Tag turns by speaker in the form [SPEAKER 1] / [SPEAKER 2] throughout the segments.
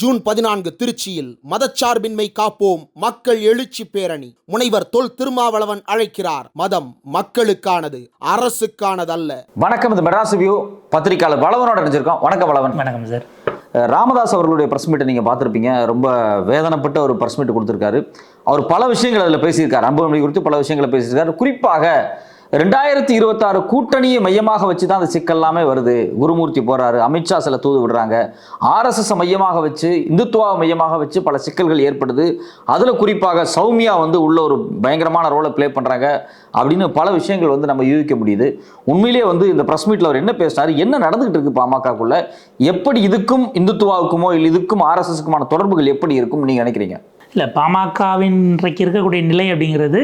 [SPEAKER 1] June பதினான்கு திருச்சியில் மதச்சார்பின்மை காப்போம் மக்கள் எழுச்சி பேரணி. முனைவர் தொல் திருமாவளவன் அழைக்கிறார். மதம் மக்களுக்கானது அரசுக்கானதல்ல.
[SPEAKER 2] வணக்கம் இந்த மெட்ராஸ் வியூ. பத்திரிக்கையாளர் வளவனோட நினைச்சிருக்கோம் வணக்கம் வளவன்.
[SPEAKER 3] வணக்கம் சார்.
[SPEAKER 2] ராமதாஸ் அவர்களுடைய ப்ரெஸ் மீட்டை நீங்கள் பார்த்துருப்பீங்க. ரொம்ப வேதனைப்பட்ட ஒரு ப்ரெஸ் மீட் கொடுத்துருக்காரு. அவர் பல விஷயங்கள் அதில் பேசியிருக்காரு. அன்புமணி குறித்து பல விஷயங்களை பேசியிருக்காரு. குறிப்பாக ரெண்டாயிரத்தி இருபத்தாறு கூட்டணியை மையமாக வச்சு தான் அந்த சிக்கல் எல்லாமே வருது. குருமூர்த்தி போறாரு அமித்ஷா சில தூது விடுறாங்க. ஆர்எஸ்எஸ் மையமாக வச்சு இந்துத்துவாவை மையமாக வச்சு பல சிக்கல்கள் ஏற்படுது. அதில் குறிப்பாக சௌமியா வந்து உள்ள ஒரு பயங்கரமான ரோலை ப்ளே பண்ணுறாங்க அப்படின்னு பல விஷயங்கள் வந்து நம்ம யூகிக்க முடியுது. உண்மையிலேயே வந்து இந்த ப்ரெஸ் மீட்டில் அவர் என்ன பேசினார் என்ன நடந்துகிட்டு இருக்கு பாமகக்குள்ள? எப்படி இதுக்கும் இந்துத்துவாவுக்குமோ இல்லை இதுக்கும் ஆர்எஸ்எஸ்க்குமான தொடர்புகள் எப்படி இருக்கும் நீங்கள் நினைக்கிறீங்க?
[SPEAKER 3] இல்லை பாமகவின் இன்றைக்கு இருக்கக்கூடிய நிலை அப்படிங்கிறது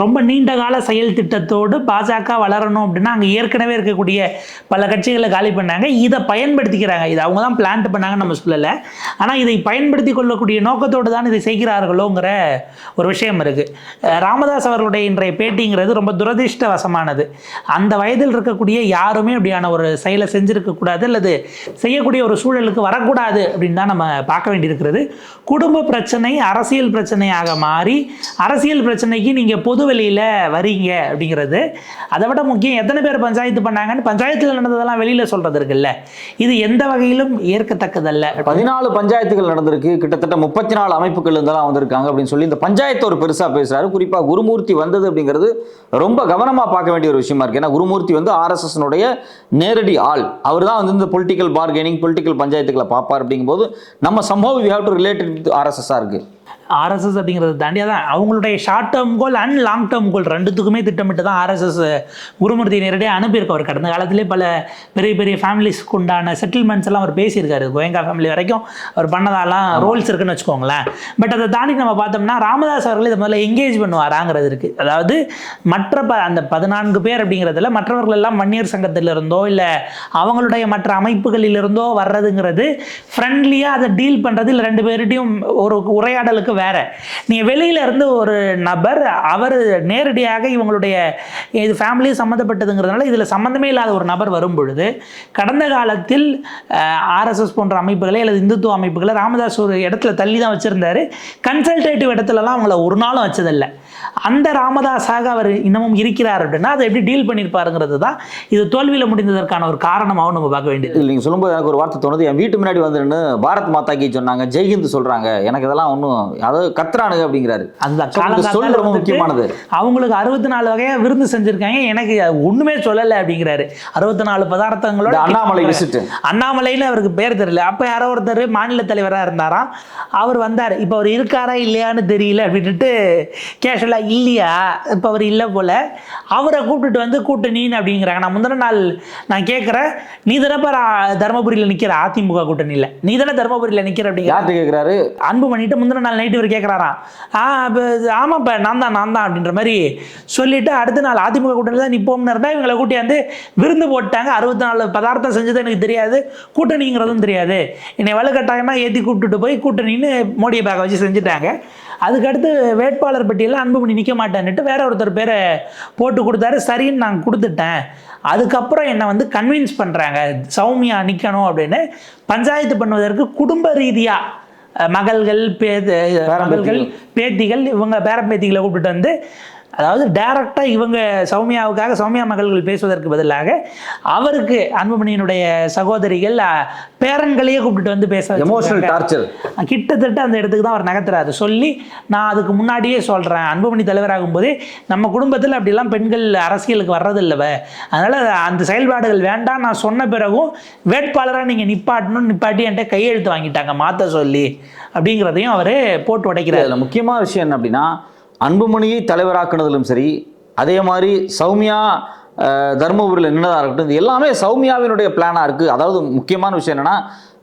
[SPEAKER 3] ரொம்ப நீண்ட கால செயல் திட்டத்தோடு பாஜக வளரணும் அப்படின்னா அங்கே ஏற்கனவே இருக்கக்கூடிய பல கட்சிகளை காலி பண்ணாங்க. இதை பயன்படுத்திக்கிறாங்க. இது அவங்க தான் பிளான்ட் பண்ணாங்க நம்ம சொல்லலை. ஆனால் இதை பயன்படுத்தி கொள்ளக்கூடிய நோக்கத்தோடு தான் இதை செய்கிறார்களோங்கிற ஒரு விஷயம் இருக்குது ராமதாஸ் அவர்களுடைய இன்றைய பேட்டிங்கிறது ரொம்ப துரதிருஷ்டவசமானது. அந்த வயதில் இருக்கக்கூடிய யாருமே அப்படியான ஒரு செயலை செஞ்சுருக்கக்கூடாது அல்லது செய்யக்கூடிய ஒரு சூழலுக்கு வரக்கூடாது அப்படின்னு தான் நம்ம பார்க்க வேண்டியிருக்கிறது. குடும்ப பிரச்சனை பிரச்சனை அரசியல் பிரச்சனையாக மாறி அரசியல் பிரச்சனைக்கு நீங்கள் பொது வெளியில் வரீங்க அப்படிங்கிறது அதை விட முக்கியம் எத்தனை பேர் பஞ்சாயத்து பண்ணாங்கன்னு பஞ்சாயத்தில் நடந்ததெல்லாம் வெளியில் சொல்கிறது இருக்குல்ல. இது எந்த வகையிலும் ஏற்கத்தக்கதல்ல.
[SPEAKER 2] பதினாலு பஞ்சாயத்துகள் நடந்திருக்கு. கிட்டத்தட்ட முப்பத்தி நாலு அமைப்புகள் இருந்தெல்லாம் வந்திருக்காங்க அப்படின்னு சொல்லி இந்த பஞ்சாயத்து ஒரு பெருசாக பேசுகிறாரு குறிப்பாக குருமூர்த்தி வந்தது அப்படிங்கிறது ரொம்ப கவனமா பார்க்க வேண்டிய ஒரு விஷயமா இருக்கு. ஏன்னா குருமூர்த்தி வந்து ஆர்எஸ்எஸ்னுடைய நேரடி ஆள். அவர் தான் வந்து இந்த பொலிட்டிக்கல் பார்கெனிங் பொலிட்டிக்கல் பஞ்சாயத்துக்களை பார்ப்பார் அப்படிங்கும்போது நம்ம சம்பவம் வி ஹேவ் டு ரிலேட்டட் ஆர்எஸ்எஸ்ஸாக இருக்கு
[SPEAKER 3] ஆர்எஸ்எஸ் அப்படிங்கிறத தாண்டி அதான் அவங்களுடைய short term goal and long term goal ரெண்டுத்துக்குமே திட்டமிட்டு தான் ஆர்எஸ்எஸ் குருமூர்த்தி நேரடியாக அனுப்பியிருக்க அவர் கடந்த காலத்திலே பல பெரிய பெரிய ஃபேமிலிஸ்க்கு உண்டான செட்டில்மெண்ட்ஸ் எல்லாம் அவர் பேசியிருக்காரு. கோயங்கா ஃபேமிலி வரைக்கும் அவர் பண்ணதாலாம் ரோல்ஸ் இருக்குன்னு வச்சுக்கோங்களேன். பட் அதை தாண்டி நம்ம பார்த்தோம்னா ராமதாஸ் அவர்கள் இதை முதல்ல எங்கேஜ் பண்ணுவாராங்கிறது இருக்குது அதாவது மற்ற ப அந்த பதினான்கு பேர் அப்படிங்கிறதுல மற்றவர்கள் எல்லாம் வன்னியர் சங்கத்தில் இருந்தோ இல்லை அவங்களுடைய மற்ற அமைப்புகளில் இருந்தோ வர்றதுங்கிறது ஃப்ரெண்ட்லியாக அதை டீல் பண்ணுறது இல்லை ரெண்டு பேர்கிட்டையும் ஒரு உரையாடலுக்கு வேற. நீங்கள் வெளியில இருந்து ஒரு நபர் அவர் நேரடியாக இவங்களுடைய இது ஃபேமிலி சம்மந்தப்பட்டதுங்கிறதுனால இதில் சம்மந்தமே இல்லாத ஒரு நபர் வரும் பொழுது கடந்த காலத்தில் ஆர்எஸ்எஸ் போன்ற அமைப்புகளை அல்லது இந்துத்துவ அமைப்புகளை ராமதாஸ் ஒரு இடத்துல தள்ளி தான் வச்சுருந்தார். கன்சல்டேட்டிவ் இடத்துலலாம் அவங்கள ஒரு நாளும் வச்சதில்லை. அந்த ராமதாஸாக அவர் இன்னமும் இருக்கிறார் அப்படின்னா அதை எப்படி டீல் பண்ணியிருப்பாருங்கிறது தான் இது தோல்வியில் முடிந்ததற்கான ஒரு காரணமாகவும் நம்ம பார்க்க வேண்டியது.
[SPEAKER 2] இல்லை நீங்கள் சொல்லும்போது எனக்கு ஒரு வார்த்தை தோணுது. என் வீட்டு முன்னாடி வந்து பாரத் மாதா கி சொன்னாங்க ஜெய்ஹிந்த் சொல்றாங்க. எனக்கு இதெல்லாம் ஒன்றும் அதாவது கத்துறானுங்க அப்படிங்கிறாரு. இந்த சொல் ரொம்ப முக்கியமானது.
[SPEAKER 3] அவங்களுக்கு அறுபத்தி நாலு வகையா விருந்து செஞ்சிருக்காங்க. எனக்கு ஒண்ணுமே சொல்லலை அப்படிங்கிறாரு. அறுபத்தி நாலு பதார்த்தங்களோட
[SPEAKER 2] அண்ணாமலை விசிட்
[SPEAKER 3] அண்ணாமலைன்னு அவருக்கு பேர் தெரியல. அப்போ யாரோ ஒருத்தர் மாநில தலைவராக இருந்தாராம். அவர் வந்தார். இப்போ அவர் இருக்காரா இல்லையான்னு தெரியல அப்படின்ட்டு கேஷுவலாக இல்லையா? இப்போ அவர் இல்லை போல. அவரை கூப்பிட்டுட்டு வந்து கூட்டணின்னு அப்படிங்கிறாங்க. நான் முந்தின நாள் நான் கேட்குறேன் நீ தானப்பா தருமபுரியில் நிற்கிற அதிமுக கூட்டணியில். நீ தானே தருமபுரியில் நிற்கிற அப்படிங்கிற?
[SPEAKER 2] கேட்குறாரு
[SPEAKER 3] அன்பு பண்ணிட்டு முந்தின நாள் நைட்டு இவர் கேட்குறாராம் ஆ இப்போ ஆமாப்பா நான் தான் நான் தான் அப்படின்ற மாதிரி சொல்லிட்டு அடுத்த நாள் அதிமுக கூட்டணி தான் நிற்போம்னு இருந்தால் இவங்களை கூட்டியாந்து விருந்து போட்டாங்க. அறுபத்தி நாலு பதார்த்தம் செஞ்சது எனக்கு தெரியாது. கூட்டணிங்கிறதும் தெரியாது. என்னை வலுக்கட்டாயமாக ஏற்றி கூப்பிட்டுட்டு போய் கூட்டணின்னு மோடியை பேக்கை வச்சு செஞ்சுட்டாங்க. அதுக்கடுத்து வேட்பாளர் பட்டியலில் அன்புமணி நிற்க மாட்டேன்னுட்டு வேற ஒருத்தர் பேரை போட்டு கொடுத்தாரு. சரின்னு நான் கொடுத்துட்டேன். அதுக்கப்புறம் என்னை வந்து கன்வின்ஸ் பண்ணுறாங்க சௌமியா நிற்கணும் அப்படின்னு. பஞ்சாயத்து பண்ணுவதற்கு குடும்ப ரீதியாக மகள்கள் பே மகள்கள் பேத்திகள் இவங்க பேரம்பேத்திகளை கூப்பிட்டு வந்து அதாவது டைரக்டாக இவங்க சௌமியாவுக்காக சௌமியா மகள்கள் பேசுவதற்கு பதிலாக அவருக்கு அன்புமணியினுடைய சகோதரிகள் பேரன்களையே கூப்பிட்டு வந்து பேச
[SPEAKER 2] எமோஷனல். டார்ச்சர்
[SPEAKER 3] கிட்டத்தட்ட அந்த இடத்துக்கு தான் அவர் நகர்த்துறாரு. சொல்லி நான் அதுக்கு முன்னாடியே சொல்கிறேன் அன்புமணி தலைவராகும் போதே நம்ம குடும்பத்தில் அப்படிலாம் பெண்கள் அரசியலுக்கு வர்றதில்லவ. அதனால் அந்த செயல்பாடுகள் வேண்டாம். நான் சொன்ன பிறகும் வேட்பாளராக நீங்கள் நிப்பாட்டணும் நிப்பாட்டி என்கிட்ட கையெழுத்து வாங்கிட்டாங்க. மாற்ற சொல்லி அப்படிங்கிறதையும் அவர் போட்டு உடைக்கிறார்.
[SPEAKER 2] முக்கியமான விஷயம் என்ன அப்படின்னா அன்புமணியை தலைவராக்குனதிலும் சரி அதே மாதிரி சௌமியா தர்மபுரியில் தருமபுரியில் நின்னதாக இருக்கட்டும் இது எல்லாமே சௌமியாவினுடைய பிளானாக இருக்குது அதாவது முக்கியமான விஷயம் என்னென்னா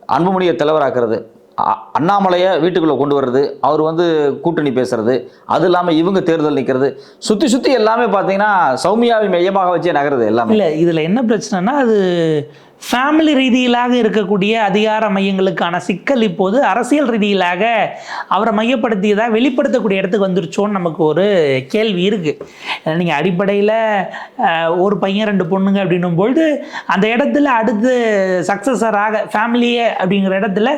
[SPEAKER 2] அன்புமணியை தலைவராக்குறது. அ- அண்ணாமலையை வீட்டுக்குள்ளே கொண்டு வர்றது அவர் வந்து கூட்டணி பேசுறது அது இல்லாமல் இவங்க தேர்தல் நிற்கிறது சுற்றி சுற்றி எல்லாமே பார்த்தீங்கன்னா சௌமியாவை மையமாக வச்சே நகருது எல்லாமே.
[SPEAKER 3] இல்லை இதில் என்ன பிரச்சனைனா அது ஃபேமிலி ரீதியிலாக இருக்கக்கூடிய அதிகார மையங்களுக்கான சிக்கல் இப்போது அரசியல் ரீதியிலாக அவரை மையப்படுத்தியதாக வெளிப்படுத்தக்கூடிய இடத்துக்கு வந்துருச்சோன்னு நமக்கு ஒரு கேள்வி இருக்குது நீங்கள் அடிப்படையில் ஒரு பையன் ரெண்டு பொண்ணுங்க அப்படின்னும் பொழுது அந்த இடத்துல அடுத்து சக்ஸஸராக ஃபேமிலியே அப்படிங்கிற இடத்துல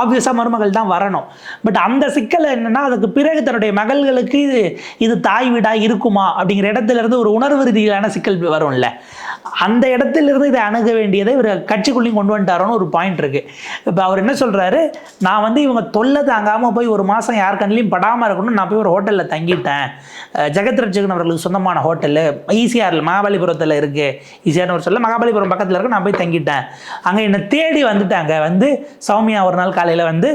[SPEAKER 3] ஆப்வியஸாக மருமகள் தான் வரணும். பட் அந்த சிக்கல் என்னென்னா அதுக்கு பிறகு தன்னுடைய மகள்களுக்கு இது இது தாய் வீடாக இருக்குமா அப்படிங்கிற இடத்துல இருந்து ஒரு உணர்வு ரீதியிலான சிக்கல் வரும்ல. அந்த இடத்துலேருந்து இதை அணுக வேண்டியதை இவர் கட்சிக்குள்ளேயும் கொண்டு வந்துட்டாரோன்னு ஒரு பாயிண்ட் இருக்குது இப்போ அவர் என்ன சொல்கிறாரு நான் வந்து இவங்க தொல்லை தாங்காமல் போய் ஒரு மாதம் யார் கண்ணிலையும் படாமல் இருக்கணும்னு நான் போய் ஒரு ஹோட்டலில் தங்கிட்டேன். ஜெகத் ரட்சகன் அவர்களுக்கு சொந்தமான ஹோட்டலு ஈசிஆரில் மகாபலிபுரத்தில் இருக்குது ஈசிஆர்னு ஒரு சொல்ல மகாபலிபுரம் பக்கத்தில் இருக்க நான் போய் தங்கிட்டேன். அங்கே என்னை தேடி வந்துட்டாங்க. வந்து சௌமியா ஒரு நாள் காலையில் வந்து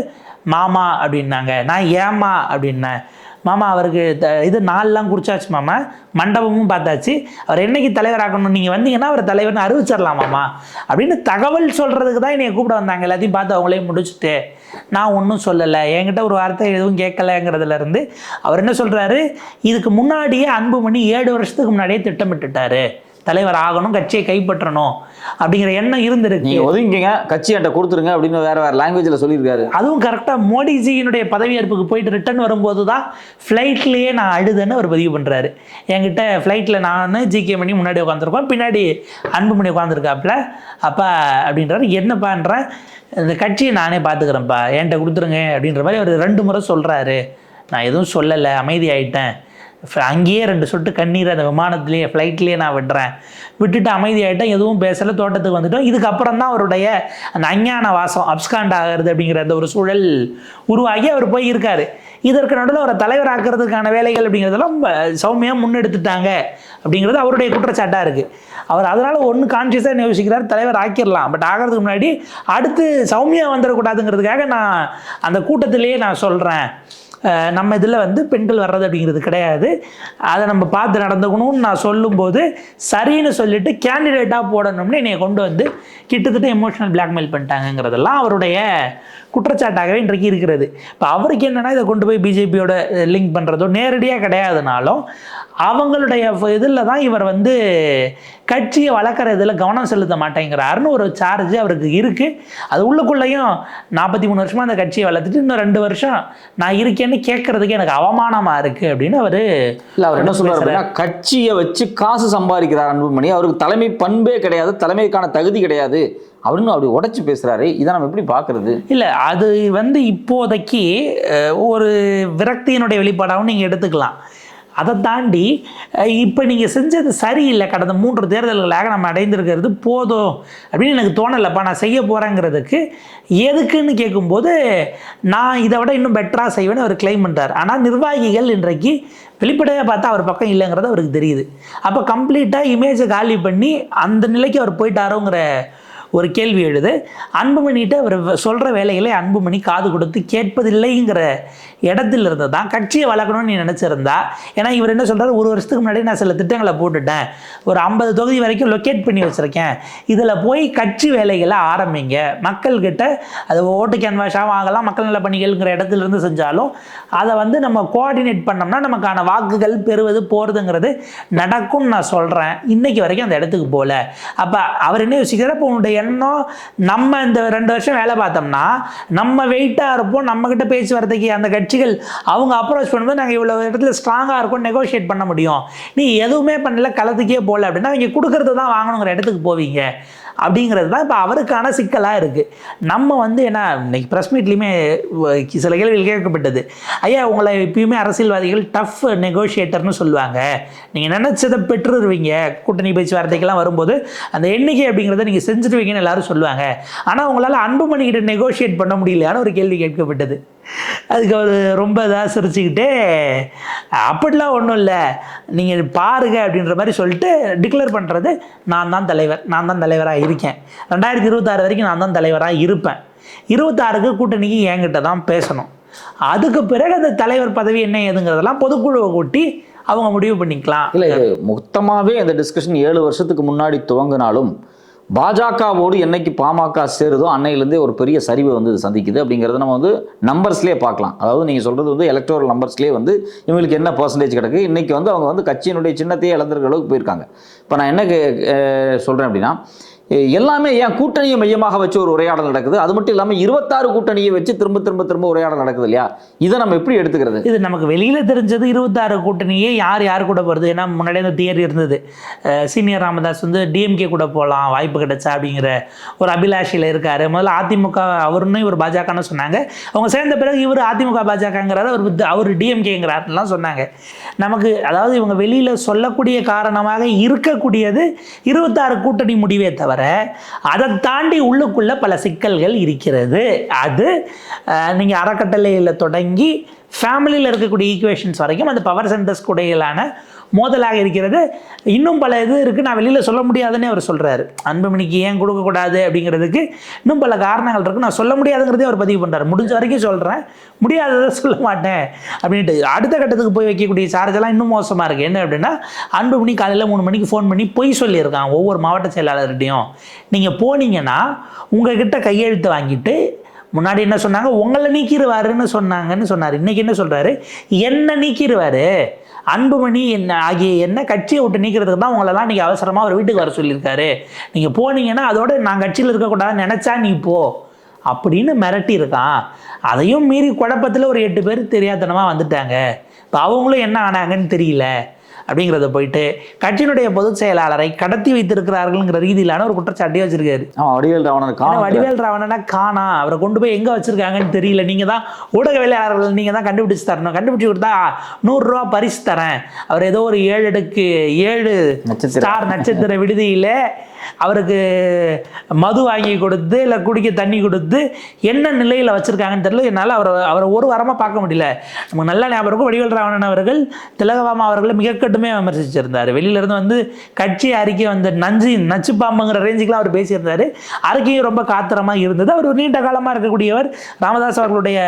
[SPEAKER 3] மாமா அப்படின்னாங்க. நான் ஏமா அப்படின்னேன். மாமா அவருக்கு த- இது நாள்லாம் குடிச்சாச்சு மாமா. மண்டபமும் பார்த்தாச்சு. அவர் என்னைக்கு தலைவர் ஆகணும் நீங்கள் வந்தீங்கன்னா அவர் தலைவர்னு அறிவிச்சிடலாம் மாமா. அப்படின்னு தகவல் சொல்கிறதுக்கு தான் என்னை கூப்பிட வந்தாங்க. எல்லாத்தையும் பார்த்து அவங்களையும் முடிச்சுட்டு நான் ஒன்றும் சொல்லலை. என்கிட்ட ஒரு வார்த்தை எதுவும் கேட்கலைங்கிறதுலேருந்து அவர் என்ன சொல்கிறாரு இதுக்கு முன்னாடியே அன்புமணி ஏழு வருஷத்துக்கு முன்னாடியே திட்டமிட்டுட்டாரு. தலைவர் ஆகணும் கட்சியை கைப்பற்றணும் அப்படிங்கிற எண்ணம் இருந்திருக்கு.
[SPEAKER 2] நீங்க ஒதுங்கிங்க கட்சி என்கிட்ட கொடுத்துருங்க அப்படின்னு வேற வேற லாங்குவேஜ்ல சொல்லியிருக்காரு.
[SPEAKER 3] அதுவும் கரெக்டாக மோடிஜியினுடைய பதவியேற்புக்கு போயிட்டு ரிட்டர்ன் வரும்போது தான் ஃப்ளைட்லேயே நான் அழுதுன்னு அவர் பதிவு பண்ணுறாரு என்கிட்ட ஃப்ளைட்டில் நான் ஜிகே மணி முன்னாடி உட்காந்துருக்கோம் பின்னாடி அன்புமணி உட்காந்துருக்காப்புல அப்பா அப்படின்றாரு என்னப்பான்றேன் இந்த கட்சியை நானே பார்த்துக்கிறேன்ப்பா என்கிட்ட கொடுத்துருங்க அப்படின்ற மாதிரி அவர் ரெண்டு முறை சொல்கிறாரு நான் எதுவும் சொல்லலை அமைதியாயிட்டேன். அங்கேயே ரெண்டு சொட்டு கண்ணீர் அந்த விமானத்திலேயே ஃப்ளைட்லேயே நான் விடுறேன். விட்டுட்டு அமைதியாகிட்டேன் எதுவும் பேசலை தோட்டத்துக்கு வந்துட்டோம். இதுக்கப்புறம் தான் அவருடைய அந்த அஞ்ஞான வாசம் அப்ஸ்காண்ட் ஆகிறது அப்படிங்கிற அந்த ஒரு சூழல் உருவாகி அவர் போய் இருக்காரு இதற்கு நடுவில் அவரை தலைவராக்குறதுக்கான வேலைகள் அப்படிங்கிறதெல்லாம் சௌமியாக முன்னெடுத்துட்டாங்க அப்படிங்கிறது அவருடைய குற்றச்சாட்டாக இருக்குது அவர் அதனால் ஒன்று கான்சியஸாக யோசிக்கிறார் தலைவர் ஆக்கிடலாம் பட் ஆகிறதுக்கு முன்னாடி அடுத்து சௌமியா வந்துடக்கூடாதுங்கிறதுக்காக நான் அந்த கூட்டத்திலேயே நான் சொல்கிறேன் நம்ம இதில் வந்து பெண்கள் வர்றது அப்படிங்கிறது கிடையாது. அதை நம்ம பார்த்து நடந்துக்கணும்னு நான் சொல்லும்போது சரின்னு சொல்லிட்டு கேண்டிடேட்டாக போடணும்னு என்னை கொண்டு வந்து கிட்டத்தட்ட எமோஷனல் பிளாக்மெயில் பண்ணிட்டாங்கங்கிறதெல்லாம் அவருடைய குற்றச்சாட்டாகவே இன்றைக்கு இருக்கிறது. இப்போ அவருக்கு என்னென்னா இதை கொண்டு போய் பிஜேபியோட லிங்க் பண்ணுறதோ நேரடியாக கிடையாதுனாலும் அவங்களுடைய இதில் தான் இவர் வந்து கட்சியை வளர்க்குற இதில் கவனம் செலுத்த மாட்டேங்கிறாருன்னு ஒரு சார்ஜ் அவருக்கு இருக்குது அது உள்ளுக்குள்ளேயும் நாற்பத்தி மூணு வருஷமாக அந்த கட்சியை வளர்த்துட்டு இன்னும் ரெண்டு வருஷம் நான் இருக்கேன்னு கேட்கறதுக்கு எனக்கு அவமானமாக இருக்குது அப்படின்னு அவர்
[SPEAKER 2] இல்ல அவர் என்ன அப்படின்னா கட்சியை வச்சு காசு சம்பாதிக்கிறார் அன்புமணி. அவருக்கு தலைமை பண்பே கிடையாது தலைமைக்கான தகுதி கிடையாது. அப்படின்னு அப்படி உடச்சி பேசுறாரு. இதை நம்ம எப்படி பார்க்குறது?
[SPEAKER 3] இல்லை அது வந்து இப்போதைக்கு ஒரு விரக்தியினுடைய வெளிப்பாடாகவும் நீங்கள் எடுத்துக்கலாம். அதை தாண்டி இப்போ நீங்கள் செஞ்சது சரியில்லை. கடந்த மூன்று தேர்தல்களாக நம்ம அடைந்திருக்கிறது போதும் அப்படின்னு எனக்கு தோணலைப்பா நான் செய்ய போகிறேங்கிறதுக்கு எதுக்குன்னு கேட்கும்போது நான் இதை விட இன்னும் பெட்டராக செய்வேன்னு அவர் கிளைம் பண்ணுறார் ஆனால் நிர்வாகிகள் இன்றைக்கு வெளிப்படையாக பார்த்தா அவர் பக்கம் இல்லைங்கிறது அவருக்கு தெரியுது. அப்போ கம்ப்ளீட்டாக இமேஜை காலி பண்ணி அந்த நிலைக்கு அவர் போயிட்டாரோங்கிற ஒரு கேள்வி எழுது அன்புமணிகிட்ட அவர் சொல்கிற வேலைகளை அன்புமணி காது கொடுத்து கேட்பதில்லைங்கிற இடத்துல இருந்து தான் கட்சியை வளர்க்கணும்னு நீ நினச்சிருந்தா? ஏன்னா இவர் என்ன சொல்கிறார் ஒரு வருஷத்துக்கு முன்னாடி நான் சில திட்டங்களை போட்டுட்டேன். ஒரு ஐம்பது தொகுதி வரைக்கும் லொக்கேட் பண்ணி வச்சுருக்கேன். இதில் போய் கட்சி வேலைகளை ஆரம்பிங்க. மக்கள்கிட்ட அது ஓட்டு கேன்வாஷாக வாங்கலாம் மக்கள் நல பணிகள்ங்கிற இடத்துல இருந்து செஞ்சாலும் அதை வந்து நம்ம கோஆர்டினேட் பண்ணோம்னா நமக்கான வாக்குகள் பெறுவது போகிறதுங்கிறது நடக்கும்னு நான் சொல்கிறேன் இன்றைக்கி வரைக்கும் அந்த இடத்துக்கு போகல. அப்போ அவர் என்ன யோசிக்கிறார் இப்போ உன்னுடைய எண்ணம் நம்ம இந்த ரெண்டு வருஷம் வேலை பார்த்தோம்னா நம்ம வெயிட்டாக இருப்போம் நம்மக்கிட்ட பேச்சுவார்த்தைக்கு அந்த கட்சிகள் அவங்க அப்ரோச் பண்ணும்போது நாங்கள் இவ்வளோ இடத்துல ஸ்ட்ராங்காக இருக்கும் நெகோஷியேட் பண்ண முடியும். நீ எதுவுமே பண்ணல களத்துக்கே போகல அப்படின்னா நீங்கள் கொடுக்கறது தான் வாங்கணுங்கிற இடத்துக்கு போவீங்க. அப்படிங்கிறது தான் இப்போ அவருக்கான சிக்கலாக இருக்குது நம்ம வந்து என்ன இன்னைக்கு ப்ரெஸ் மீட்லேயுமே சில கேள்விகள் கேட்கப்பட்டது. ஐயா உங்களை எப்பயுமே அரசியல்வாதிகள் டஃப் நெகோஷியேட்டர்னு சொல்லுவாங்க. நீங்கள் நினச்சதை பெற்றுருவீங்க. கூட்டணி பேச்சுவார்த்தைக்கெல்லாம் வரும்போது அந்த எண்ணிக்கை அப்படிங்கிறத நீங்கள் செஞ்சுருவீங்கன்னு எல்லாரும் சொல்லுவாங்க. ஆனால் உங்களால் அன்புமணிக்கிட்ட நெகோஷியேட் பண்ண முடியலையான ஒரு கேள்வி கேட்கப்பட்டது. அதுக்கு அவர் ரொம்ப இதாக சிரிச்சுக்கிட்டே அப்படிலாம் ஒன்றும் இல்லை. நீங்கள் பாருங்க அப்படின்ற மாதிரி சொல்லிட்டு டிக்ளேர் பண்ணுறது நான் தான் தலைவர். நான் தான் தலைவராக இருக்கேன். ரெண்டாயிரத்தி இருபத்தாறு வரைக்கும் நான் தான் தலைவராக இருப்பேன். இருபத்தாறுக்கு கூட்டணிக்கு என்கிட்ட தான் பேசணும். அதுக்கு பிறகு அந்த தலைவர் பதவி என்ன ஏதுங்கிறதெல்லாம் பொதுக்குழுவை கூட்டி அவங்க முடிவு பண்ணிக்கலாம்.
[SPEAKER 2] இல்லை மொத்தமாகவே அந்த டிஸ்கஷன் ஏழு வருஷத்துக்கு முன்னாடி துவங்கினாலும் பாஜகவோடு என்னைக்கு பாமக சேருதோ அன்னையிலேருந்தே ஒரு பெரிய சரிவை வந்து சந்திக்குது அப்படிங்கிறத நம்ம வந்து நம்பர்ஸ்லேயே பார்க்கலாம். அதாவது நீங்கள் சொல்கிறது வந்து எலக்ட்ரல் நம்பர்ஸ்லேயே வந்து இவங்களுக்கு என்ன பர்சன்டேஜ் கிடக்கு? இன்றைக்கி வந்து அவங்க வந்து கட்சியினுடைய சின்னத்தையே இழந்திருக்கிற அளவுக்கு போயிருக்காங்க. இப்போ நான் என்ன கே- அப்படின்னா எல்லாமே ஏன் கூட்டணியை மையமாக வச்சு ஒரு உரையாடல் நடக்குது? அது மட்டும் இல்லாமல் இருபத்தாறு கூட்டணியை வச்சு திரும்ப திரும்ப திரும்ப உரையாடல் நடக்குது இல்லையா? இதை நம்ம எப்படி எடுத்துக்கிறது?
[SPEAKER 3] இது நமக்கு வெளியில் தெரிஞ்சது இருபத்தாறு கூட்டணியே யார் யார் கூட போகிறது ஏன்னா முன்னாடியே அந்த தியரி இருந்தது. சீனியர் ராமதாஸ் வந்து டிஎம்கே கூட போகலாம் வாய்ப்பு கிடைச்சா அப்படிங்கிற ஒரு அபிலாஷையில் இருக்கார். முதல்ல அதிமுக அவருன்னு இவர் பாஜகன்னு சொன்னாங்க. அவங்க சேர்ந்த பிறகு இவர் அதிமுக பாஜகங்கிறார் அவர் அவர் டிஎம்கேங்கிறார்லாம் சொன்னாங்க. நமக்கு அதாவது இவங்க வெளியில் சொல்லக்கூடிய காரணமாக இருக்கக்கூடியது இருபத்தாறு கூட்டணி முடிவே தவிர அதை தாண்டி உள்ளுக்குள்ள பல சிக்கல்கள் இருக்கிறது. அது நீங்கள் அறக்கட்டளையில் தொடங்கி ஃபேமிலியில் இருக்கக்கூடிய ஈக்குவேஷன்ஸ் வரைக்கும் அந்த பவர் சென்டர்ஸ் கூடையிலான மோதலாக இருக்கிறது. இன்னும் பல இது இருக்குது நான் வெளியில் சொல்ல முடியாதுன்னே அவர் சொல்கிறாரு அன்புமணிக்கு ஏன் கொடுக்கக்கூடாது அப்படிங்கிறதுக்கு இன்னும் பல காரணங்கள் இருக்குது நான் சொல்ல முடியாதுங்கிறதே அவர் பதிவு பண்ணுறாரு முடிஞ்ச வரைக்கும் சொல்கிறேன் முடியாததை சொல்ல மாட்டேன் அப்படின்ட்டு அடுத்த கட்டத்துக்கு போய் வைக்கக்கூடிய சார்ஜெல்லாம் இன்னும் மோசமாக இருக்குது என்ன அப்படின்னா அன்புமணி காலையில் மூணு மணிக்கு ஃபோன் பண்ணி பொய் சொல்லியிருக்கான் ஒவ்வொரு மாவட்ட செயலாளர்கிட்டையும். நீங்கள் போனீங்கன்னா உங்ககிட்ட கையெழுத்து வாங்கிட்டு முன்னாடி என்ன சொன்னாங்க? உங்களை நீக்கிடுவாருன்னு சொன்னாங்கன்னு சொன்னார். இன்றைக்கி என்ன சொல்கிறாரு என்ன நீக்கிடுவார். அன்புமணி என்ன ஆகிய என்ன கட்சியை விட்டு நீக்கிறதுக்கு தான் உங்களெல்லாம் நீங்கள் அவசரமாக அவர் வீட்டுக்கு வர சொல்லியிருக்காரு. நீங்கள் போனீங்கன்னா அதோட நான் கட்சியில் இருக்கக்கூடாதுன்னு நினச்சா நீ போ. அப்படின்னு மிரட்டியிருக்கான். அதையும் மீறி குழப்பத்தில் ஒரு எட்டு பேர் தெரியாதனமாக வந்துட்டாங்க. இப்போ அவங்களும் என்ன ஆனாங்கன்னு தெரியல. அப்படிங்கிறத போயிட்டு கட்சியினுடைய பொதுச் செயலாளரை கடத்தி வைத்திருக்கிறார்கள்ங்கிற ரீதியிலான ஒரு குற்றச்சாட்டே வச்சிருக்காரு.
[SPEAKER 2] வடிவேல் ராவணன்
[SPEAKER 3] வடிவேல் ராவணனா காணா. அவரை கொண்டு போய் எங்க வச்சிருக்காங்கன்னு தெரியல. நீங்க தான் ஊடகவியலாளர்கள் நீங்க தான் கண்டுபிடிச்சு தரணும். கண்டுபிடிச்சு கொடுத்தா நூறுரூவா பரிசு தரேன். அவர் ஏதோ ஒரு ஏழு அடுக்கு ஏழு
[SPEAKER 2] நட்சத்திர.
[SPEAKER 3] ஸ்டார் நட்சத்திர விடுதியில அவருக்கு மது வாங்கி கொடுத்து இல்லை குடிக்க தண்ணி கொடுத்து என்ன நிலையில் வச்சுருக்காங்கன்னு தெரியல. என்னால் அவரை அவரை ஒரு வாரமாக பார்க்க முடியல. நமக்கு நல்ல ஞாபகம் இருக்கும். வடிவேல் ராவணன் அவர்கள் திலகவாமா அவர்களை மிக கட்டுமையாக விமர்சிச்சிருந்தார். வெளியிலேருந்து வந்து கட்சி அறிக்கை வந்த நஞ்சு நச்சு பாம்புங்கிற ரேஞ்சுக்கெலாம் அவர் பேசியிருந்தார். அறிக்கையும் ரொம்ப காத்திரமாக இருந்தது. அவர் ஒரு நீண்ட காலமாக இருக்கக்கூடியவர். ராமதாஸ் அவர்களுடைய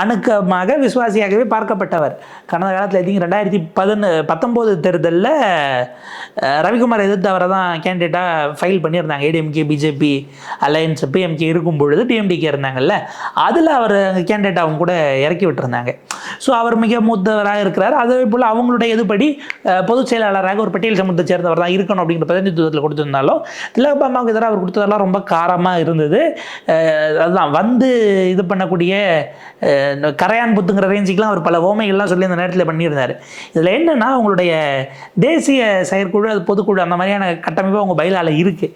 [SPEAKER 3] அணுக்கமாக விசுவாசியாகவே பார்க்கப்பட்டவர். கடந்த காலத்தில் திங்க் ரெண்டாயிரத்தி பதினொ பத்தொம்போது தேர்தலில் ரவிக்குமார் எதிர்த்து அவரை தான் கேண்டிடேட்டாக ஃபைல் பண்ணியிருந்தாங்க. ஏடிஎம்கே பிஜேபி அலையன்ஸ் பிஎம்கே இருக்கும் பொழுது டிஎம்டிகே இருந்தாங்கல்ல அதில் அவர் கேண்டிடேட் அவங்க கூட இறக்கி விட்டுருந்தாங்க. ஸோ அவர் மிக மூத்தவராக இருக்கிறார். அதே போல் அவங்களுடைய இதுபடி பொதுச் செயலாளராக ஒரு பட்டியல் சமூகத்தை சேர்ந்தவர் தான் இருக்கணும் அப்படிங்கிற பிரதிநிதித்துவத்தில் கொடுத்திருந்தாலும் திலகபாமாவுக்கு எதிராக அவர் கொடுத்ததெல்லாம் ரொம்ப காரமாக இருந்தது. அதுதான். வந்து இது பண்ணக்கூடிய கரையான் புத்துங்கிற ரேஞ்சுக்கெலாம் அவர் பல ஓமைகள்லாம் சொல்லி அந்த நேரத்தில் பண்ணியிருந்தார். இதில் என்னென்னா அவங்களுடைய தேசிய செயற்குழு அது பொதுக்குழு அந்த மாதிரியான கட்டமைப்பு அவங்க பயிலால் இருக்குது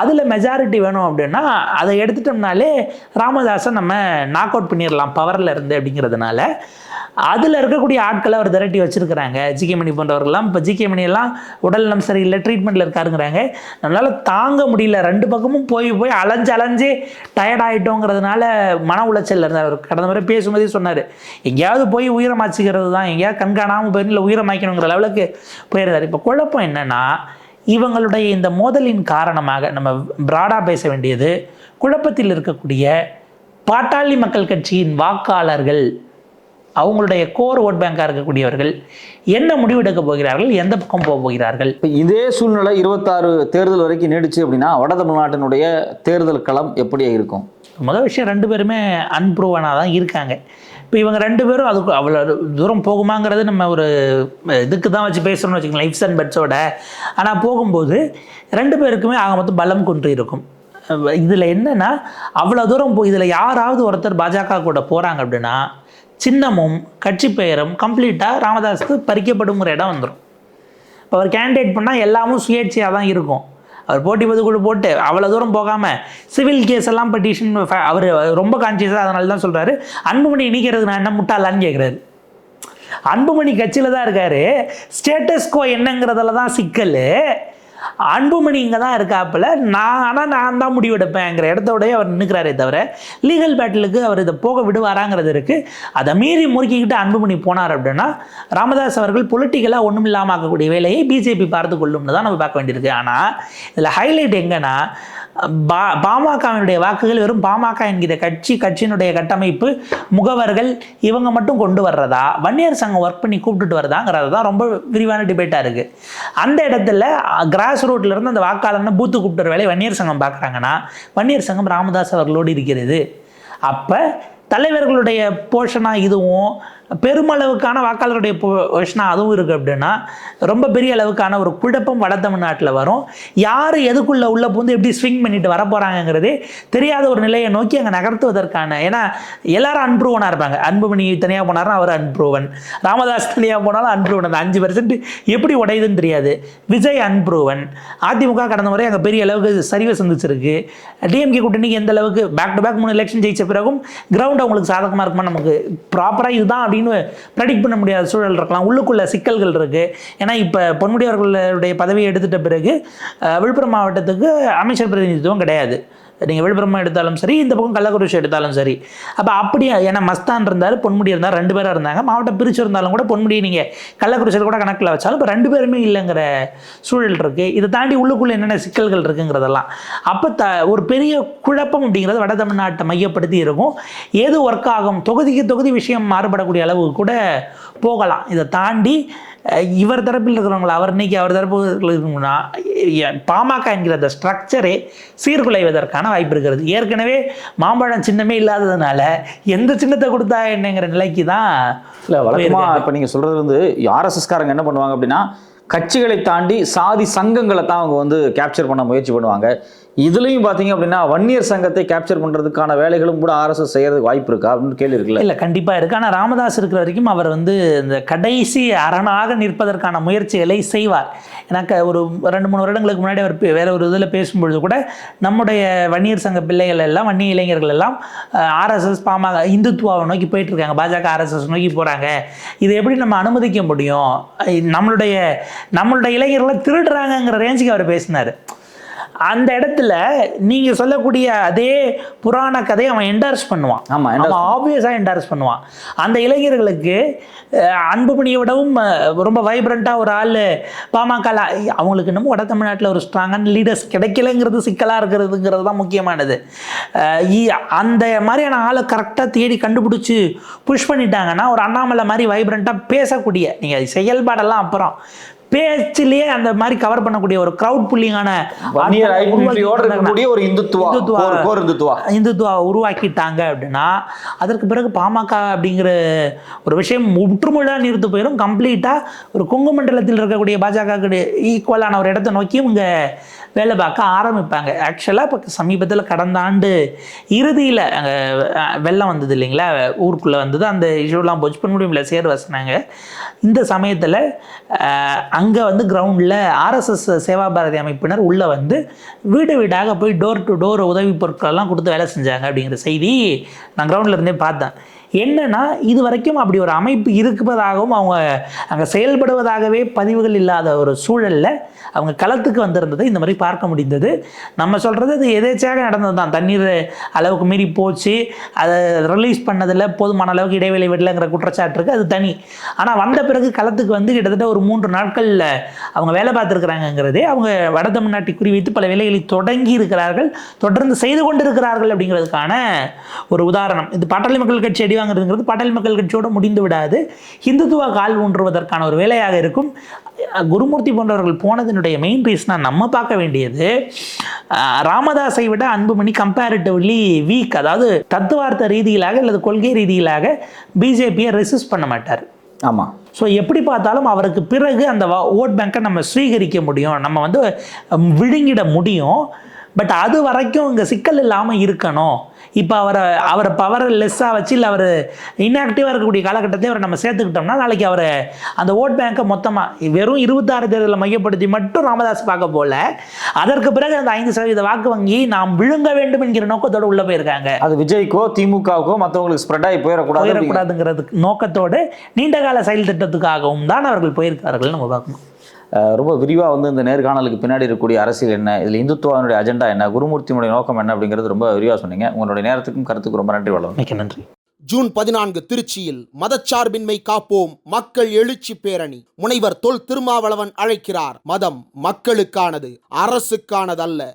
[SPEAKER 3] அதில் மெஜாரிட்டி வேணும் அப்படின்னா அதை எடுத்துட்டோம்னாலே ராமதாஸை நம்ம நாக் அவுட் பண்ணிடலாம் பவரில் இருந்து அப்படிங்கிறதுனால. அதில் இருக்கக்கூடிய ஆட்களை அவர் திரட்டி வச்சுருக்கிறாங்க. ஜிகே மணி போன்றவர்கள்லாம் இப்போ ஜிகே மணியெல்லாம் உடல்நலம் சரியில்லை ட்ரீட்மெண்ட்டில் இருக்காருங்கிறாங்க. நம்மளால் தாங்க முடியல. ரெண்டு பக்கமும் போய் போய் அலைஞ்சு அலைஞ்சு டயர்ட் ஆகிட்டோங்கிறதுனால மன உளைச்சல் இருந்தார். அவர் கடந்த முறை பேசும்போதே சொன்னார் எங்கேயாவது போய் உயிரமாச்சிக்கிறது தான். எங்கேயாவது கண்காணாமல் போய் இல்லை உயிரமாக்கணுங்கிற லெவலுக்கு போயிருந்தார். இப்போ குழப்பம் என்னென்னா இவங்களுடைய இந்த மோதலின் காரணமாக நம்ம பிராடாக பேச வேண்டியது குழப்பத்தில் இருக்கக்கூடிய பாட்டாளி மக்கள் கட்சியின் வாக்காளர்கள் அவங்களுடைய கோர் ஓட் பேங்காக இருக்கக்கூடியவர்கள் என்ன முடிவெடுக்க போகிறார்கள் எந்த பக்கம் போக போகிறார்கள்?
[SPEAKER 2] இப்போ இதே சூழ்நிலை இருபத்தாறு தேர்தல் வரைக்கும் நீடிச்சு அப்படின்னா வட தமிழ்நாட்டினுடைய தேர்தல் களம் எப்படி இருக்கும்?
[SPEAKER 3] முதல் விஷயம் ரெண்டு பேருமே அன்ப்ரூவனாக தான் இருக்காங்க. இப்போ இவங்க ரெண்டு பேரும் அதுக்கு அவ்வளோ தூரம் போகுமாங்கிறது நம்ம ஒரு இதுக்கு தான் வச்சு பேசணும்னு வச்சுக்கோங்களேன் லைஃப்ஸ் அண்ட் பெட்ஸோட ஆனால் போகும்போது ரெண்டு பேருக்குமே ஆக மொத்தம் பலம் கொண்டு இருக்கும். இதில் என்னென்னா அவ்வளோ தூரம் போ இதில் யாராவது ஒருத்தர் பாஜக கூட போகிறாங்க அப்படின்னா சின்னமும் கட்சி பெயரும் கம்ப்ளீட்டாக ராமதாஸுக்கு பறிக்கப்படுங்கிற இடம் வந்துடும் இப்போ அவர் கேண்டிடேட் பண்ணால் எல்லாமும் சுயேட்சையாக தான் இருக்கும். அவர் போட்டி பொதுக்குழு போட்டு அவ்வளோ தூரம் போகாமல் சிவில் கேஸ் எல்லாம் பெட்டிஷன் அவர் ரொம்ப கான்சியஸாக அதனால தான் சொல்கிறாரு அன்புமணி நீக்கிறது நான் என்ன முட்டாளான்னு கேட்குறாரு அன்புமணி கட்சியில் தான் இருக்காரு. ஸ்டேட்டஸ்கோ என்னங்கிறதுல தான் சிக்கல். அன்புமணி இங்கே தான் இருக்காப்புல. நான் ஆனால் நான் தான் முடிவெடுப்பேங்கிற இடத்தோடய அவர் நின்றுக்கிறாரே தவிர லீகல் பேட்டிலுக்கு அவர் இதை போக விடுவாராங்கிறது இருக்குது அதை மீறி முறுக்கிக்கிட்டு அன்புமணி போனார் அப்படின்னா ராமதாஸ் அவர்கள் பொலிட்டிக்கலாக ஒன்றும் இல்லாமல் ஆக்கக்கூடிய வேலையை பிஜேபி பார்த்து கொள்ளும்னு தான் நம்ம பார்க்க வேண்டியிருக்கு. ஆனால் இதில் ஹைலைட் எங்கன்னா பா பாமகவினுடைய வாக்குகள் வெறும் பாமக என்கிற கட்சி கட்சியினுடைய கட்டமைப்பு முகவர்கள் இவங்க மட்டும் கொண்டு வர்றதா? வன்னியர் சங்கம் ஒர்க் பண்ணி கூப்பிட்டுட்டு வருதாங்கிறது தான் ரொம்ப விரிவான டிபேட்டாக இருக்குது அந்த இடத்துல கிராஸ் இருந்து அந்த வாக்காளர்னு பூத்து கூப்பிட்டுற வேலையை வன்னியர் சங்கம் பார்க்குறாங்கன்னா வன்னியர் சங்கம் ராமதாஸ் அவர்களோடு இருக்கிறது. அப்போ தலைவர்களுடைய போர்ஷனாக இதுவும் பெருமளவுக்கான வாக்காளருடைய பொசிஷனாக அதுவும் இருக்குது அப்படின்னா ரொம்ப பெரிய அளவுக்கான ஒரு குழப்பம் வட தமிழ்நாட்டில் வரும். யார் எதுக்குள்ளே உள்ள பூந்து எப்படி ஸ்விங் பண்ணிட்டு வர தெரியாத ஒரு நிலையை நோக்கி அங்கே நகர்த்துவதற்கான ஏன்னா எல்லாரும் அன்ப்ரூவனாக இருப்பாங்க. அன்புமணி தனியாக போனாரும் அவர் அன்ப்ரூவன் ராமதாஸ் தனியாக போனாலும் அன்ப்ரூவன் அந்த அஞ்சு பர்சன்ட் எப்படி உடையுதுன்னு தெரியாது. விஜய் அன்ப்ரூவன் அதிமுக கடந்த முறை அங்கே பெரிய அளவுக்கு சரிவை சந்திச்சிருக்கு. டிஎம்கே கூட்டணிக்கு எந்த அளவுக்கு பேக் டு பேக் மூணு எலெக்ஷன் ஜெயிச்ச பிறகும் கிரவுண்ட் அவங்களுக்கு சாதகமாக இருக்குமா? நமக்கு ப்ராப்பராக இதுதான் அப்படின்னு ப்ரெடிக்ட் பண்ண முடியாத சூழல் இருக்கலாம். உள்ளுக்குள்ள சிக்கல்கள் இருக்குது ஏன்னா இப்போ பொன்முடியவர்களுடைய பதவியை எடுத்துட்ட பிறகு விழுப்புரம் மாவட்டத்துக்கு அமைச்சர் பிரதிநிதித்துவம் கிடையாது. நீங்கள் விழுப்புரமாக எடுத்தாலும் சரி இந்த பக்கம் கள்ளக்குறிச்சி எடுத்தாலும் சரி. அப்போ அப்படியே ஏன்னா மஸ்தான் இருந்தார் பொன்முடி இருந்தார் ரெண்டு பேராக இருந்தாங்க. மாவட்டம் பிரிச்சு இருந்தாலும் கூட பொன்முடியை நீங்கள் கள்ளக்குறிச்சியில் கூட கணக்கில் வச்சாலும் இப்போ ரெண்டு பேருமே இல்லைங்கிற சூழல் இருக்குது இதை தாண்டி உள்ளுக்குள்ளே என்னென்ன சிக்கல்கள் இருக்குங்கிறதெல்லாம். அப்போ த ஒரு பெரிய குழப்பம் அப்படிங்கிறது வட தமிழ்நாட்டை மையப்படுத்தி இருக்கும். எது ஒர்க் ஆகும்? தொகுதிக்கு தொகுதி விஷயம் மாறுபடக்கூடிய அளவுக்கு கூட போகலாம். இதை தாண்டி இவர் தரப்பில் இருக்கிறவங்கள அவர் இன்னைக்கு அவர் தரப்பு இருக்கணும்னா பாமக என்கிற அந்த ஸ்ட்ரக்சரே சீர்குலைவதற்கான வாய்ப்பு இருக்கிறது. ஏற்கனவே மாம்பழம் சின்னமே இல்லாததுனால எந்த சின்னத்தை கொடுத்தா என்னங்கிற நிலைக்கு தான்
[SPEAKER 2] இல்லை வழக்கமாக. இப்போ நீங்கள் சொல்கிறது வந்து ஆர்எஸ்எஸ்காரங்க என்ன பண்ணுவாங்க அப்படின்னா கட்சிகளை தாண்டி சாதி சங்கங்களை தான் அவங்க வந்து கேப்சர் பண்ண முயற்சி பண்ணுவாங்க. இதுலேயும் பார்த்தீங்க அப்படின்னா வன்னியர் சங்கத்தை கேப்சர் பண்ணுறதுக்கான வேலைகளும் கூட ஆர்எஸ்எஸ் செய்யறதுக்கு வாய்ப்பு இருக்கா அப்படின்னு கேள்வி இருக்குல்ல?
[SPEAKER 3] இல்லை கண்டிப்பாக இருக்குது ஆனால் ராமதாஸ் இருக்கிற வரைக்கும் அவர் வந்து இந்த கடைசி அரணாக நிற்பதற்கான முயற்சிகளை செய்வார். எனக்கு ஒரு ரெண்டு மூணு வருடங்களுக்கு முன்னாடி அவர் பே- வேற ஒரு இதில் பேசும்பொழுது கூட நம்முடைய வன்னியர் சங்க பிள்ளைகள் எல்லாம் வன்னிய இளைஞர்கள் எல்லாம் ஆர்எஸ்எஸ் பாமக இந்துத்துவாவை நோக்கி போயிட்டுருக்காங்க. பாஜக ஆர்எஸ்எஸ் நோக்கி போகிறாங்க இதை எப்படி நம்ம அனுமதிக்க முடியும்? நம்மளுடைய நம்மளுடைய இளைஞர்களை திருடுறாங்கங்கிற ரேஞ்சுக்கு அவர் பேசினார். அந்த இடத்துல நீங்க சொல்லக்கூடிய அதே புராண கதையை அவன் என்டார்ஸ் பண்ணுவான்.
[SPEAKER 2] ஆமா, endorse
[SPEAKER 3] அவன் ஆப்வியஸாக என்டார்ஸ் பண்ணுவான். அந்த இளைஞர்களுக்கு அன்புமணியை விடவும் ரொம்ப வைப்ரண்ட்டாக ஒரு ஆள் பாமக அவங்களுக்கு இன்னமும் வட தமிழ்நாட்டில் ஒரு ஸ்ட்ராங்கான லீடர்ஸ் கிடைக்கலங்கிறது சிக்கலாக இருக்கிறதுங்கிறது தான் முக்கியமானது. அந்த மாதிரியான ஆளை கரெக்டாக தேடி கண்டுபிடிச்சி புஷ் பண்ணிட்டாங்கன்னா ஒரு அண்ணாமலை மாதிரி வைப்ரண்ட்டாக பேசக்கூடிய நீங்கள் செயல்பாடெல்லாம் அப்புறம் பேச்சிலேயே அந்த மாதிரி கவர் பண்ணக்கூடிய ஒரு க்ரௌட் புல்லிங்கான
[SPEAKER 2] ஒரு Hindutva
[SPEAKER 3] Hindutva.
[SPEAKER 2] Core core Hindutva.
[SPEAKER 3] Hindutva உருவாக்கிட்டாங்க அப்படின்னா அதற்கு பிறகு பாமக அப்படிங்கிற ஒரு விஷயம் முற்றுமுழுதாக நிறுத்து போயிடும் கம்ப்ளீட்டாக ஒரு கொங்கு மண்டலத்தில் இருக்கக்கூடிய பாஜக ஈக்குவலான ஒரு இடத்தை நோக்கி இவங்க வேலை பார்க்க ஆரம்பிப்பாங்க. ஆக்சுவலாக இப்போ சமீபத்தில் கடந்த ஆண்டு இறுதியில் அங்கே வெள்ளம் வந்தது இல்லைங்களா? ஊருக்குள்ளே வந்தது. அந்த இஷ்யூலாம் போச்சு பண்ண முடியல சேர் வசனாங்க. இந்த சமயத்தில் அங்கே வந்து கிரவுண்டில் ஆர்எஸ்எஸ் சேவா பாரதி அமைப்பினர் உள்ளே வந்து வீடு வீடாக போய் டோர் டு டோர் உதவி பொருட்களெல்லாம் கொடுத்து வேலை செஞ்சாங்க அப்படிங்கிற செய்தி நான் கிரவுண்டில் இருந்தே பார்த்தேன். என்னன்னா இது வரைக்கும் அப்படி ஒரு அமைப்பு இருப்பதாகவும் அவங்க அங்கே செயல்படுவதாகவே பதிவுகள் இல்லாத ஒரு சூழலில் அவங்க களத்துக்கு வந்திருந்ததை இந்த மாதிரி பார்க்க முடிந்தது. நம்ம சொல்கிறது அது எதேச்சையாக நடந்தது தான் தண்ணீர் அளவுக்கு மீறி போச்சு. அதை ரிலீஸ் பண்ணதில் போதுமான அளவுக்கு இடைவெளி விடலைங்கிற குற்றச்சாட்டு இருக்குது அது தனி. ஆனால் வந்த பிறகு களத்துக்கு வந்து கிட்டத்தட்ட ஒரு மூன்று நாட்களில் அவங்க வேலை பார்த்துருக்குறாங்கங்கிறதே அவங்க வட தமிழ்நாட்டை குறிவைத்து பல வேலைகளை தொடங்கி இருக்கிறார்கள். தொடர்ந்து செய்து கொண்டிருக்கிறார்கள் அப்படிங்கிறதுக்கான ஒரு உதாரணம். இது பாட்டாளி மக்கள் கட்சி அடி வாங்குறதுங்கிறது பாட்டாளி மக்கள் கட்சியோடு முடிந்து விடாது. இந்துத்துவா கால் ஊன்றுவதற்கான ஒரு வேலையாக இருக்கும். குருமூர்த்தி போன்றவர்கள் போனதனுடைய மெயின் ரீசனாக நம்ம பார்க்க வேண்டியது ராமதாஸை விட அன்புமணி கம்பேரிட்டிவ்லி வீக் அதாவது தத்துவார்த்த ரீதியிலாக அல்லது கொள்கை ரீதியிலாக பிஜேபியை ரெசிஸ்ட் பண்ண மாட்டார்.
[SPEAKER 2] ஆமா.
[SPEAKER 3] ஸோ எப்படி பார்த்தாலும் அவருக்கு பிறகு அந்த ஓட் பேங்கை நம்ம ஸ்வீகரிக்க முடியும். நம்ம வந்து விழுங்கிட முடியும். பட் அது வரைக்கும் இங்கே சிக்கல் இல்லாமல் இருக்கணும். இப்போ அவரை அவரை பவரை லெஸ்ஸாக வச்சு இல்லை அவர் இன்ஆக்டிவாக இருக்கக்கூடிய காலகட்டத்தை அவரை நம்ம சேர்த்துக்கிட்டோம்னா நாளைக்கு அவரை அந்த ஓட் பேங்கை மொத்தமாக வெறும் இருபத்தாறு தேர்தலை மையப்படுத்தி மட்டும் ராமதாஸ் பார்க்க போல அதற்கு பிறகு அந்த ஐந்து சதவீத வாக்கு வங்கி நாம் விழுங்க வேண்டும் என்கிற நோக்கத்தோடு உள்ளே போயிருக்காங்க.
[SPEAKER 2] அது விஜய்க்கோ திமுகவுக்கோ மற்றவங்களுக்கு ஸ்ப்ரெட் ஆகி போயிடக்கூடாது
[SPEAKER 3] போயிடக்கூடாதுங்கிறதுக்கு நோக்கத்தோடு நீண்டகால செயல் திட்டத்துக்காகவும் தான் அவர்கள் போயிருக்கார்கள் நம்ம பார்க்கணும்.
[SPEAKER 2] ரொம்ப விரிவாக வந்து இந்த நேர்காணலுக்கு பின்னாடி இருக்கக்கூடிய அரசியல் என்ன? இதில் இந்துத்துவானுடைய அஜெண்டா என்ன? குருமூர்த்தியினுடைய நோக்கம் என்ன? அப்படிங்கிறது ரொம்ப விரிவாக சொன்னீங்க. உங்களுடைய நேரத்துக்கும் கருத்துக்கும் ரொம்ப நன்றி வளரும்
[SPEAKER 3] மிக்க நன்றி.
[SPEAKER 1] ஜூன் பதினான்கு திருச்சியில் மதச்சார்பின்மை காப்போம் மக்கள் எழுச்சி பேரணி. முனைவர் தொல் திருமாவளவன் அழைக்கிறார். மதம் மக்களுக்கானது அரசுக்கானதல்ல.